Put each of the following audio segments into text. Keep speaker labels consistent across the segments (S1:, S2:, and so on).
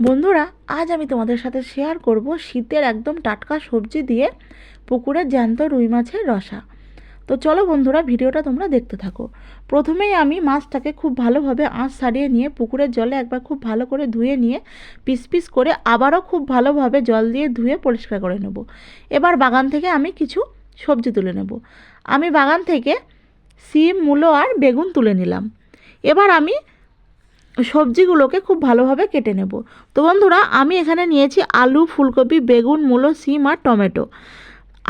S1: বন্ধুরা, আজ আমি তোমাদের সাথে শেয়ার করব শীতের একদম টাটকা সবজি দিয়ে পুকুরের জ্যান্ত রুই মাছের রসা। তো চলো বন্ধুরা, ভিডিওটা তোমরা দেখতে থাকো। প্রথমেই আমি মাছটাকে খুব ভালোভাবে আঁশ ছাড়িয়ে নিয়ে পুকুরের জলে একবার খুব ভালো করে ধুয়ে নিয়ে পিস পিস করে আবারও খুব ভালোভাবে জল দিয়ে ধুয়ে পরিষ্কার করে নেব। এবার বাগান থেকে আমি কিছু সবজি তুলে নেব। আমি বাগান থেকে সিম, মূলো আর বেগুন তুলে নিলাম। এবার আমি সবজিগুলোকে খুব ভালোভাবে কেটে নেব। তো বন্ধুরা, আমি এখানে নিয়েছি আলু, ফুলকপি, বেগুন, মূলো, সিম আর টমেটো।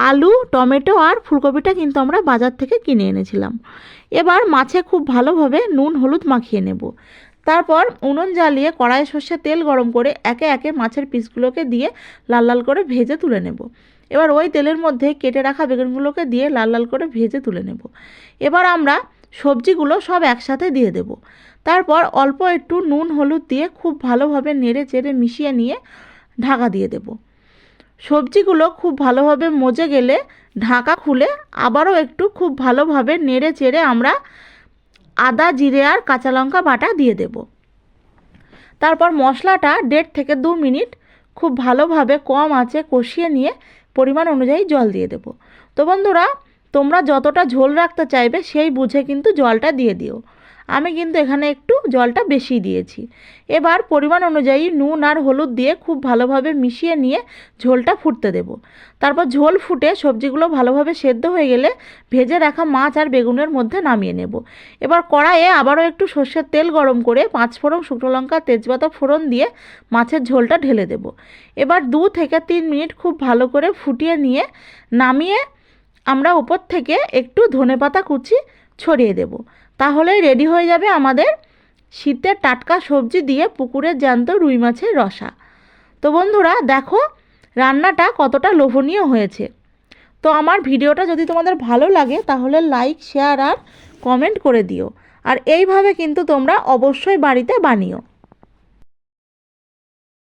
S1: আলু, টমেটো আর ফুলকপিটা কিন্তু আমরা বাজার থেকে কিনে এনেছিলাম। এবার মাছে খুব ভালোভাবে নুন, হলুদ মাখিয়ে নেব। তারপর উনুন জ্বালিয়ে কড়াই সর্ষে তেল গরম করে একে একে মাছের পিসগুলোকে দিয়ে লাল লাল করে ভেজে তুলে নেব। এবার ওই তেলের মধ্যে কেটে রাখা বেগুনগুলোকে দিয়ে লাল লাল করে ভেজে তুলে নেব। এবার আমরা সবজিগুলো সব একসাথে দিয়ে দেব। তারপর অল্প একটু নুন হলুদ দিয়ে খুব ভালোভাবে নেড়ে চেড়ে মিশিয়ে নিয়ে ঢাকা দিয়ে দেব। সবজিগুলো খুব ভালোভাবে মজে গেলে ঢাকা খুলে আবারও একটু খুব ভালোভাবে নেড়ে চেড়ে আমরা আদা, জিরে আর কাঁচা লঙ্কা বাটা দিয়ে দেব। তারপর মশলাটা দেড় থেকে দু মিনিট খুব ভালোভাবে কম আঁচে কষিয়ে নিয়ে পরিমাণ অনুযায়ী জল দিয়ে দেব। তো বন্ধুরা তোমরা যতটা ঝোল রাখতে চাইবে সেই বুঝে কিন্তু জলটা দিয়ে দিও। আমি কিন্তু এখানে একটু জলটা বেশি দিয়েছি। এবার পরিমাণ অনুযায়ী নুন আর হলুদ দিয়ে খুব ভালোভাবে মিশিয়ে নিয়ে ঝোলটা ফুটতে দেব। তারপর ঝোল ফুটে সবজিগুলো ভালোভাবে সেদ্ধ হয়ে গেলে ভেজে রাখা মাছ আর বেগুনের মধ্যে নামিয়ে নেব। এবার কড়াইয়ে আবারও একটু সর্ষের তেল গরম করে পাঁচ ফোড়ন শুকনো লঙ্কা, তেজপাতা ফোড়ন দিয়ে মাছের ঝোলটা ঢেলে দেব। এবার দু থেকে তিন মিনিট খুব ভালো করে ফুটিয়ে নিয়ে নামিয়ে আমরা উপর থেকে একটু ধনেপাতা কুচি ছড়িয়ে দেব। তাহলেই রেডি হয়ে যাবে আমাদের শীতের টাটকা সবজি দিয়ে পুকুরের জ্যান্ত রুই মাছের রসা। তো বন্ধুরা, দেখো রান্নাটা কতটা লোভনীয় হয়েছে। তো আমার ভিডিওটা যদি তোমাদের ভালো লাগে, তাহলে লাইক শেয়ার আর কমেন্ট করে দিও। আর এইভাবে কিন্তু তোমরা অবশ্যই বাড়িতে বানিও।